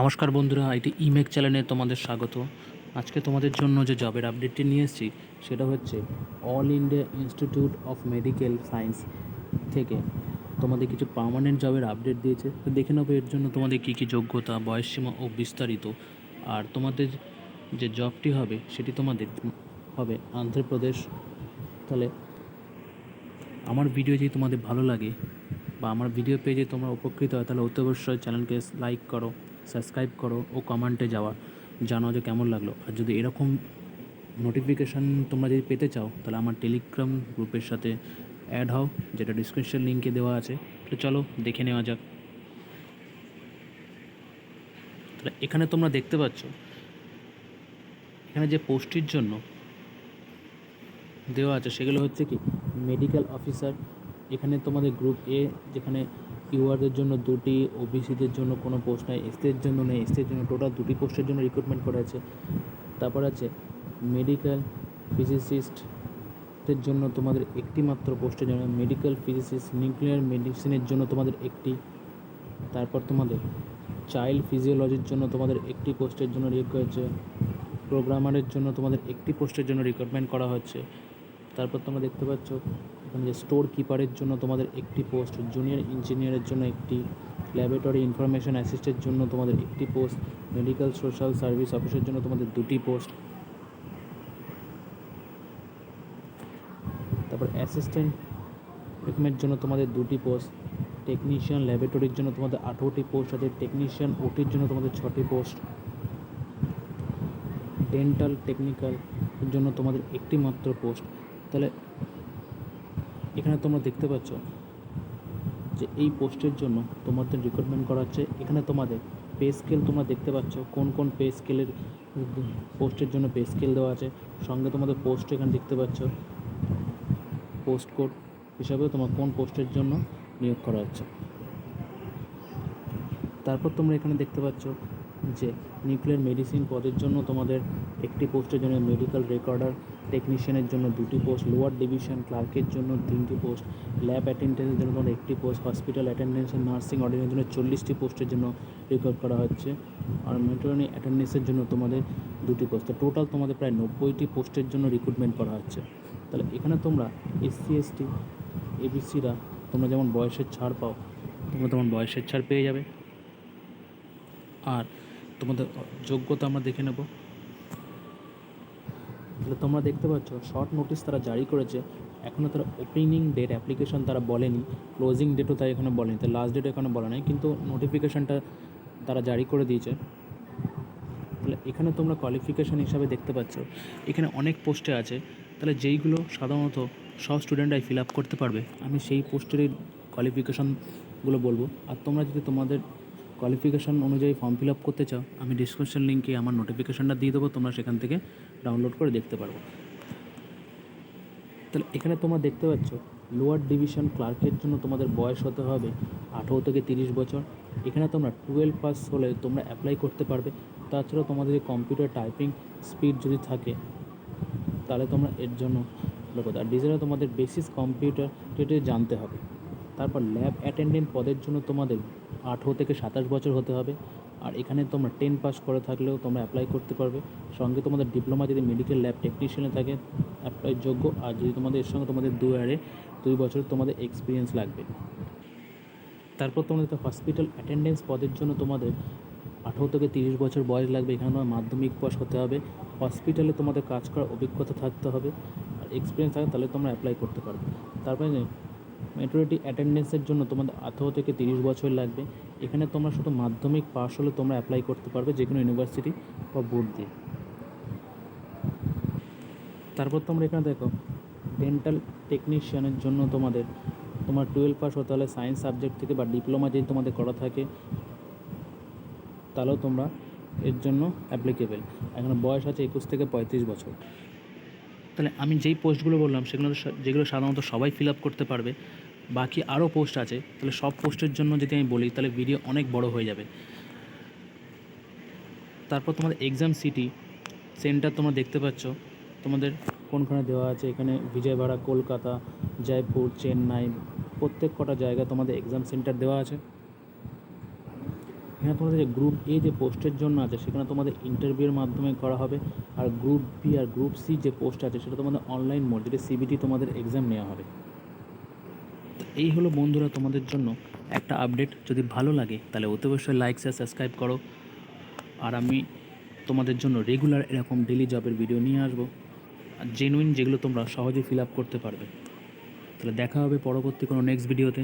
নমস্কার বন্ধুরা এটি ইমেক চ্যানেলে তোমাদের স্বাগত। আজকে তোমাদের জন্য যে জবের আপডেটটি নিয়ে এসেছি, সেটা হচ্ছে all India institute of medical science থেকে তোমাদের কিছু পার্মানেন্ট জবের আপডেট দিয়েছে। তো দেখে নেব এর জন্য তোমাদের কী কী যোগ্যতা বয়সসীমা ও বিস্তারিত। আর তোমাদের যে জবটি হবে, সেটি তোমাদের হবে অন্ধ্রপ্রদেশ তাহলে আমার ভিডিও যদি তোমাদের ভালো লাগে বা আমার ভিডিও যদি তোমরা উপকৃত হয়, তাহলে অতি অবশ্যই চ্যানেলকে লাইক করো। সাবস্ক্রাইব করো ও কমেন্টে যাওয়া। জানাও যে কেমন লাগল। আর যদি এরকম নোটিফিকেশান তোমরা যদি পেতে চাও, তাহলে আমার টেলিগ্রাম গ্রুপের সাথে অ্যাড হও, যেটা ডিসক্রিপশন লিঙ্কে দেওয়া আছে। তো চলো দেখে নেওয়া যাক। তাহলে এখানে তোমরা দেখতে পাচ্ছ, এখানে যে পোস্টটির জন্য দেওয়া আছে, সেগুলো হচ্ছে কি মেডিকেল অফিসার এখানে তোমাদের গ্রুপ এ যেখানে ইউআরদের জন্য দুটি, ওবিসিদের জন্য কোনো পোস্ট নেই এসটির জন্য নেই এসটির জন্য টোটাল দুটি পোস্টের জন্য রিক্রুটমেন্ট করা আছে। তারপর আছে মেডিকেল ফিজিসিস্টের জন্য তোমাদের একটি মাত্র পোস্টের জন্য মেডিকেল ফিজিসিস্ট নিউক্লিয়ার মেডিসিনের জন্য তোমাদের একটি। তারপর তোমাদের চাইল্ড ফিজিওলজির জন্য তোমাদের একটি পোস্টের জন্য রিক হয়েছে প্রোগ্রামারের জন্য তোমাদের একটি পোস্টের জন্য রিক্রুটমেন্ট করা হচ্ছে। তারপর তোমরা দেখতে পাচ্ছ যে স্টোর কিপারের জন্য তোমাদের একটি পোস্ট জুনিয়র ইঞ্জিনিয়ারের জন্য একটি ল্যাবরেটরি ইনফরমেশন অ্যাসিস্টের জন্য তোমাদের একটি পোস্ট মেডিকেল সোশ্যাল সার্ভিস অফিসের জন্য তোমাদের দুটি পোস্ট তারপর অ্যাসিস্ট্যান্ট এর জন্য তোমাদের দুটি পোস্ট টেকনিশিয়ান ল্যাবরেটরির জন্য তোমাদের আঠেরোটি পোস্ট আছে টেকনিশিয়ান ওটির জন্য তোমাদের ছটি পোস্ট ডেন্টাল টেকনিক্যাল জন্য তোমাদের একটি মাত্র পোস্ট তাহলে এখানে তোমরা দেখতে পাচ্ছ যে এই পোস্টের জন্য তোমাদের রিক্রুটমেন্ট করা হচ্ছে। এখানে তোমাদের পে স্কেল তোমরা দেখতে পাচ্ছ কোন কোন পে স্কেলের পোস্টের জন্য পে স্কেল দেওয়া আছে। সঙ্গে তোমাদের পোস্ট এখানে দেখতে পাচ্ছ পোস্ট কোড হিসাবে তোমার কোন পোস্টের জন্য নিয়োগ করা হচ্ছে। তারপর তোমরা এখানে দেখতে পাচ্ছ যে নিউক্লিয়ার মেডিসিন পদের জন্য তোমাদের একটি পোস্টের জন্য মেডিকেল রেকর্ডার টেকনিশিয়ানের জন্য দুটি পোস্ট লোয়ার ডিভিশন ক্লার্কের জন্য তিনটি পোস্ট ল্যাব অ্যাটেন্ডেন্সের জন্য তোমাদের একটি পোস্ট হসপিটাল অ্যাটেন্ডেন্স নার্সিং অর্ডিনের জন্য চল্লিশটি পোস্টের জন্য রেকর্ড করা হচ্ছে। আর মেট্রোনি অ্যাটেন্ডেন্সের জন্য তোমাদের দুটি পোস্ট তো টোটাল তোমাদের প্রায় নব্বইটি পোস্টের জন্য রিক্রুটমেন্ট করা হচ্ছে। তাহলে এখানে তোমরা এসসি এসটি এবিসিরা তোমরা যেমন বয়সের ছাড় পাও, তোমরা তেমন বয়সের ছাড় পেয়ে যাবে। আর তোমাদের, যোগ্যতা আমরা দেখে নেব। তাহলে তোমরা দেখতে পাচ্ছ শর্ট নোটিশ তারা জারি করেছে। এখনও তারা ওপেনিং ডেট অ্যাপ্লিকেশন তারা বলেনি। ক্লোজিং ডেটও তাই এখানে বলেনি। তো লাস্ট ডেট এখানে বলে নাই, কিন্তু নোটিফিকেশানটা তারা জারি করে দিয়েছে। তাহলে এখানে তোমরা কোয়ালিফিকেশান হিসাবে দেখতে পাচ্ছ, এখানে অনেক পোস্টে আছে। তাহলে যেইগুলো সাধারণত সব স্টুডেন্টরাই ফিল আপ করতে পারবে, আমি সেই পোস্টেরই কোয়ালিফিকেশানগুলো বলব। আর তোমরা যদি তোমাদের কোয়ালিফিকেশান অনুযায়ী ফর্ম ফিল আপ করতে চাও, আমি ডিসক্রিপশন লিঙ্কে আমার নোটিফিকেশানটা দিয়ে দেবো, তোমরা সেখান থেকে ডাউনলোড করে দেখতে পারব। তাহলে এখানে তোমরা দেখতে পাচ্ছ লোয়ার ডিভিশন ক্লার্কের জন্য তোমাদের বয়স হতে হবে আঠেরো থেকে তিরিশ বছর। এখানে তোমরা টুয়েলভ পাস হলে তোমরা অ্যাপ্লাই করতে পারবে। তাছাড়াও তোমাদের যে কম্পিউটার টাইপিং স্পিড যদি থাকে, তাহলে তোমরা এর জন্য আর ডিজাইনে তোমাদের বেসিস কম্পিউটার জানতে হবে। তারপর ল্যাব অ্যাটেন্ডেন্ট পদের জন্য তোমাদের আঠেরো থেকে সাতাশ বছর হতে হবে। আর এখানে তোমরা টেন পাস করে থাকলেও তোমরা অ্যাপ্লাই করতে পারবে। সঙ্গে তোমাদের ডিপ্লোমা যদি মেডিকেল ল্যাব টেকনিশিয়ানে থাকে অ্যাপ্লাই যোগ্য। আর যদি তোমাদের এর সঙ্গে তোমাদের দু আরে দুই বছর তোমাদের এক্সপিরিয়েন্স লাগবে। তারপর তোমাদের হসপিটাল অ্যাটেন্ডেন্স পদের জন্য তোমাদের আঠেরো থেকে তিরিশ বছর বয়স লাগবে। এখানে তোমার মাধ্যমিক পাস হতে হবে। হসপিটালে তোমাদের কাজ করার অভিজ্ঞতা থাকতে হবে। আর এক্সপিরিয়েন্স থাকে তাহলে তোমরা অ্যাপ্লাই করতে পারবে। তারপরে মেট্রোরিটি অ্যাটেন্ডেন্সের জন্য তোমাদের আঠেরো থেকে তিরিশ বছর লাগবে। এখানে তোমরা শুধু মাধ্যমিক পাস হলে তোমরা অ্যাপ্লাই করতে পারবে যে কোনো ইউনিভার্সিটি বা বোর্ড দিয়ে। তারপর তোমরা এখানে দেখো ডেন্টাল টেকনিশিয়ানের জন্য তোমাদের, তোমার টুয়েলভ পাস হতে হলে সায়েন্স সাবজেক্ট থেকে বা ডিপ্লোমা যদি তোমাদের করা থাকে, তাহলেও তোমরা এর জন্য অ্যাপ্লিকেবেল এখানে বয়স আছে একুশ থেকে পঁয়ত্রিশ বছর। তাহলে আমি যেই পোস্টগুলো বললাম, সেগুলো যেগুলো সাধারণত সবাই ফিল আপ করতে পারবে, বাকি আরও পোস্ট আছে, তাহলে সব পোস্টের জন্য যদি আমি বলি, তাহলে ভিডিও অনেক বড় হয়ে যাবে। তারপর তোমাদের এক্সাম সিটি সেন্টার তোমরা দেখতে পাচ্ছ, তোমাদের কোনখানে দেওয়া আছে, এখানে বিজয়বাড়া, কলকাতা, জয়পুর, চেন্নাই, প্রত্যেক কটা জায়গা তোমাদের এক্সাম সেন্টার দেওয়া আছে। এখানে তোমাদের যে গ্রুপ এ যে পোস্টের জন্য আছে, সেখানে তোমাদের ইন্টারভিউর মাধ্যমে করা হবে। আর গ্রুপ বি আর গ্রুপ সি যে পোস্ট আছে, সেটা তোমাদের অনলাইন মোড যেটা সিবিটি তোমাদের এক্সাম নেওয়া হবে। এই হলো বন্ধুরা তোমাদের জন্য একটা আপডেট যদি ভালো লাগে, তাহলে অতি অবশ্যই লাইক শেয়ার সাবস্ক্রাইব করো। আর আমি তোমাদের জন্য রেগুলার এরকম ডেলি জবের ভিডিও নিয়ে আসব। আর জেনুইন যেগুলো তোমরা সহজে ফিল আপ করতে পারবে। তাহলে দেখা হবে পরবর্তী কোনো নেক্সট ভিডিওতে